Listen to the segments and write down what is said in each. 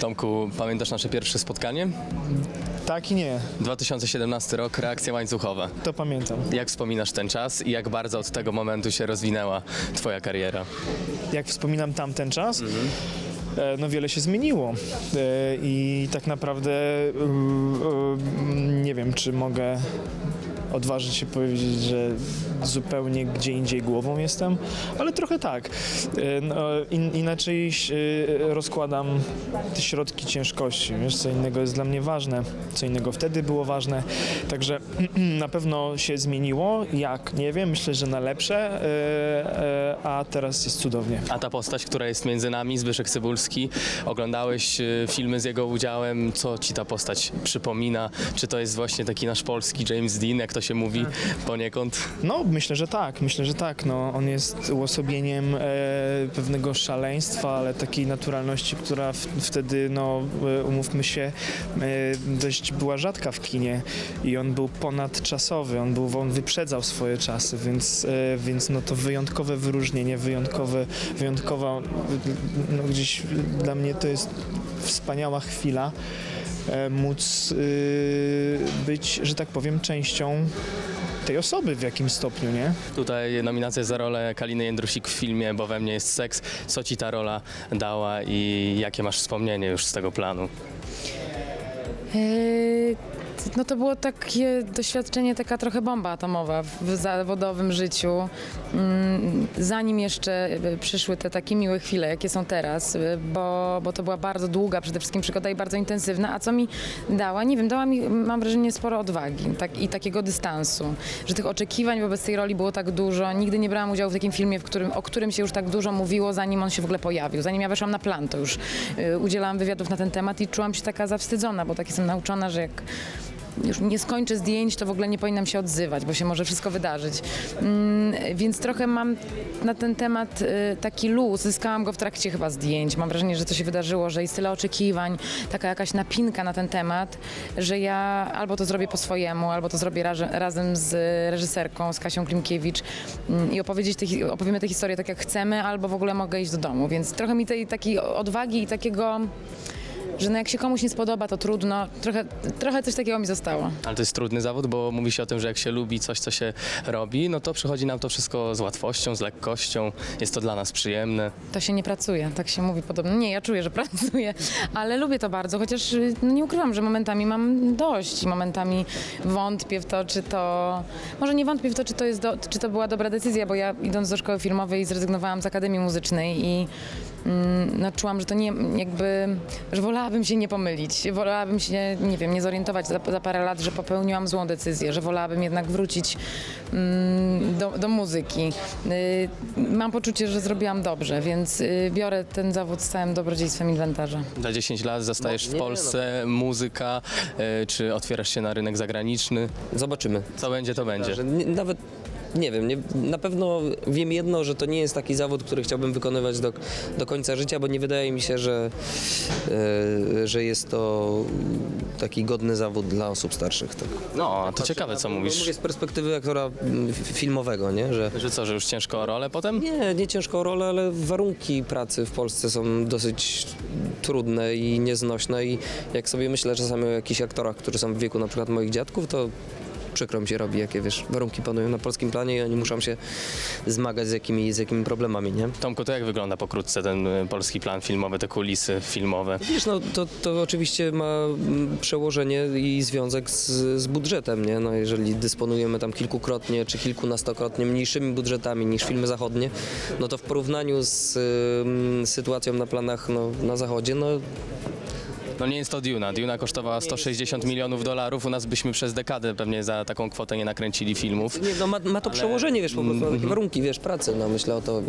Tomku, pamiętasz nasze pierwsze spotkanie? Tak i nie, 2017 rok, reakcja łańcuchowa. to pamiętam. Jak wspominasz ten czas i jak bardzo od tego momentu się rozwinęła twoja kariera? Jak wspominam tamten czas, e, no wiele się zmieniło E, i tak naprawdę e, e, nie wiem, czy mogę odważyć się powiedzieć, że zupełnie gdzie indziej głową jestem, ale trochę tak. E, No, in, inaczej e, rozkładam te środki ciężkości. Wiesz, co innego jest dla mnie ważne, co innego wtedy było ważne. Także na pewno się zmieniło. Jak? Nie wiem. Myślę, że na lepsze, e, a teraz jest cudownie. A ta postać, która jest między nami, Zbyszek Cybulski, oglądałeś y, filmy z jego udziałem, co ci ta postać przypomina? Czy to jest właśnie taki nasz polski James Dean, jak to się mówi poniekąd? No, myślę, że tak, myślę, że tak. No, on jest uosobieniem e, pewnego szaleństwa, ale takiej naturalności, która w, wtedy, no, e, umówmy się, e, dość była rzadka w kinie i on był ponadczasowy, on, był, on wyprzedzał swoje czasy, więc, e, więc no, to wyjątkowe wyróżnienie, wyjątkowe, wyjątkowa, no, gdzieś dla mnie to jest wspaniała chwila móc y, być, że tak powiem, częścią tej osoby w jakimś stopniu, nie? Tutaj nominacja za rolę Kaliny Jędrusik w filmie Bo we mnie jest seks. Co ci ta rola dała i jakie masz wspomnienie już z tego planu? Eee, No to było takie doświadczenie, taka trochę bomba atomowa w zawodowym życiu. Mm, Zanim jeszcze e, przyszły te takie miłe chwile, jakie są teraz, e, bo, bo to była bardzo długa przede wszystkim przygoda i bardzo intensywna. A co mi dała? Nie wiem, dała mi, mam wrażenie, sporo odwagi tak, i takiego dystansu, że tych oczekiwań wobec tej roli było tak dużo. Nigdy nie brałam udziału w takim filmie, w którym, o którym się już tak dużo mówiło, zanim on się w ogóle pojawił. Zanim ja weszłam na plan, to już y, udzielałam wywiadów na ten temat i czułam się taka zawstydzona, bo tak jestem nauczona, że jak już nie skończę zdjęć, to w ogóle nie powinnam się odzywać, bo się może wszystko wydarzyć. Mm, więc trochę mam na ten temat y, taki luz. Zyskałam go w trakcie chyba zdjęć. Mam wrażenie, że to się wydarzyło, że jest tyle oczekiwań, taka jakaś napinka na ten temat, że ja albo to zrobię po swojemu, albo to zrobię razem z reżyserką, z Kasią Klimkiewicz mm, i opowiedzieć te, opowiemy tę historię tak jak chcemy, albo w ogóle mogę iść do domu. Więc trochę mi tej takiej odwagi i takiego że no jak się komuś nie spodoba, to trudno. Trochę, trochę coś takiego mi zostało. Ale to jest trudny zawód, bo mówi się o tym, że jak się lubi coś, co się robi, no to przychodzi nam to wszystko z łatwością, z lekkością. Jest to dla nas przyjemne. To się nie pracuje, tak się mówi podobno. Nie, ja czuję, że pracuję, ale lubię to bardzo, chociaż no nie ukrywam, że momentami mam dość i momentami wątpię w to, czy to... Może nie wątpię w to, czy to, jest do, czy to była dobra decyzja, bo ja idąc do szkoły filmowej zrezygnowałam z Akademii Muzycznej i mm, no, czułam, że to nie, jakby, że wolałabym się nie pomylić, wolałabym się, nie wiem, nie zorientować za, za parę lat, że popełniłam złą decyzję, że wolałabym jednak wrócić mm, do, do muzyki. Y, mam poczucie, że zrobiłam dobrze, więc y, biorę ten zawód z całym dobrodziejstwem inwentarza. Za 10 lat zostajesz No, w nie, Polsce, muzyka, e, czy otwierasz się na rynek zagraniczny? Zobaczymy. Co będzie, to będzie. Nawet nie wiem, nie, na pewno wiem jedno, że to nie jest taki zawód, który chciałbym wykonywać do, do końca życia, bo nie wydaje mi się, że, e, że jest to taki godny zawód dla osób starszych. Tak. No, to ciekawe, co mówisz. Mówię z perspektywy aktora filmowego, nie? Że Że co, że już ciężko o rolę potem? nie, nie ciężko o rolę, ale warunki pracy w Polsce są dosyć trudne i nieznośne i jak sobie myślę czasami o jakichś aktorach, którzy są w wieku na przykład moich dziadków, to przykro mi się robi, jakie wiesz, warunki panują na polskim planie i oni muszą się zmagać z jakimi, z jakimi problemami, nie? Tomku, to jak wygląda pokrótce ten e, polski plan filmowy, te kulisy filmowe? Wiesz, no to, to oczywiście ma mm, przełożenie i związek z, z budżetem, nie? No jeżeli dysponujemy tam kilkukrotnie czy kilkunastokrotnie mniejszymi budżetami niż filmy zachodnie, no to w porównaniu z ym, sytuacją na planach no, na zachodzie, no No nie jest to Duna. Duna kosztowała 160 milionów dolarów. U nas byśmy przez dekadę pewnie za taką kwotę nie nakręcili filmów. Nie, no ma, ma to przełożenie, wiesz, po prostu na takie warunki, wiesz, pracy, no myślę o to,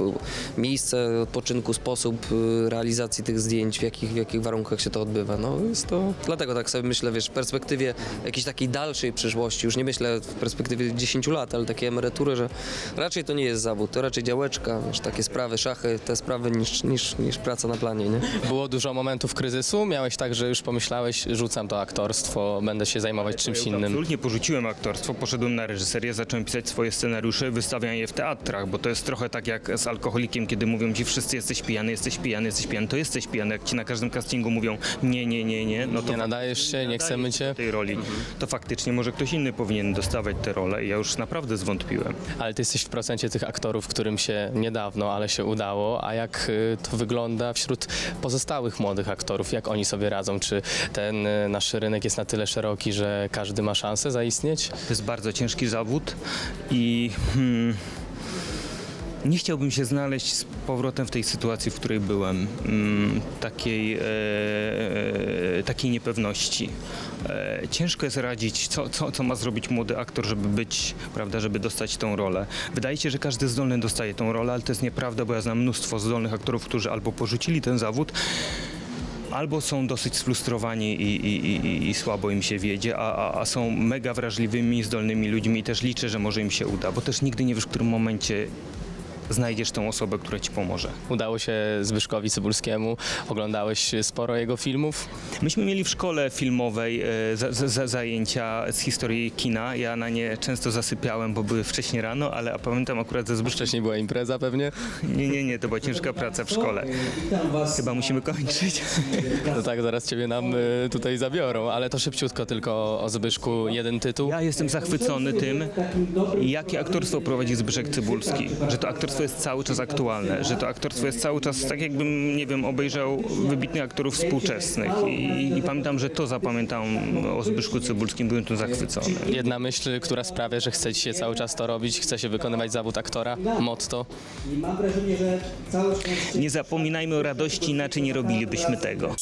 miejsce odpoczynku, sposób y, realizacji tych zdjęć, w jakich, w jakich warunkach się to odbywa, no jest to, dlatego tak sobie myślę, wiesz, w perspektywie jakiejś takiej dalszej przyszłości, już nie myślę w perspektywie 10 lat, ale takie emerytury, że raczej to nie jest zawód, to raczej działeczka, wiesz, takie sprawy, szachy, te sprawy niż, niż, niż praca na planie, nie? Było dużo momentów kryzysu. Miałeś tak, że już pomyślałeś, rzucam to aktorstwo, będę się zajmować czymś innym? Absolutnie porzuciłem aktorstwo, poszedłem na reżyserię, zacząłem pisać swoje scenariusze, wystawiam je w teatrach, bo to jest trochę tak jak z alkoholikiem, kiedy mówią ci wszyscy jesteś pijany, jesteś pijany, jesteś pijany, to jesteś pijany. Jak ci na każdym castingu mówią nie, nie, nie, nie, no to Nie nadajesz się, nie chcemy cię, tej roli, to faktycznie może ktoś inny powinien dostawać tę rolę i ja już naprawdę zwątpiłem. ale ty jesteś w procencie tych aktorów, którym się niedawno, ale się udało, a jak y, to wygląda wśród pozostałych młodych aktorów, jak oni sobie radzą? Czy ten y, nasz rynek jest na tyle szeroki, że każdy ma szansę zaistnieć? To jest bardzo ciężki zawód i hmm, nie chciałbym się znaleźć z powrotem w tej sytuacji, w której byłem. Mm, takiej, e, e, takiej niepewności. E, ciężko jest radzić, co, co, co ma zrobić młody aktor, żeby być, prawda, żeby dostać tą rolę. Wydaje się, że każdy zdolny dostaje tą rolę, ale to jest nieprawda, bo ja znam mnóstwo zdolnych aktorów, którzy albo porzucili ten zawód, albo są dosyć sfrustrowani i, i, i, i słabo im się wiedzie, a, a, a są mega wrażliwymi, zdolnymi ludźmi i też liczę, że może im się uda, bo też nigdy nie wiesz, w którym momencie znajdziesz tą osobę, która ci pomoże. Udało się Zbyszkowi Cybulskiemu, oglądałeś sporo jego filmów. Myśmy mieli w szkole filmowej e, za, za, za zajęcia z historii kina. Ja na nie często zasypiałem, bo były wcześnie rano, ale a pamiętam akurat ze Zbyszkiem. Wcześniej była impreza pewnie. Nie, nie, nie, to była ciężka praca w szkole. Chyba musimy kończyć. No tak, zaraz ciebie nam y, tutaj zabiorą, ale to szybciutko tylko o Zbyszku jeden tytuł. Ja jestem zachwycony tym, jakie aktorstwo prowadzi Zbyszek Cybulski. Że to aktorstwo jest cały czas aktualne, że to aktorstwo jest cały czas tak jakbym, nie wiem, obejrzał wybitnych aktorów współczesnych. I, i pamiętam, że to zapamiętałem o Zbyszku Cybulskim, byłem tu zachwycony. Jedna myśl, która sprawia, że chce ci się cały czas to robić, chce się wykonywać zawód aktora, motto. Nie zapominajmy o radości, inaczej nie robilibyśmy tego.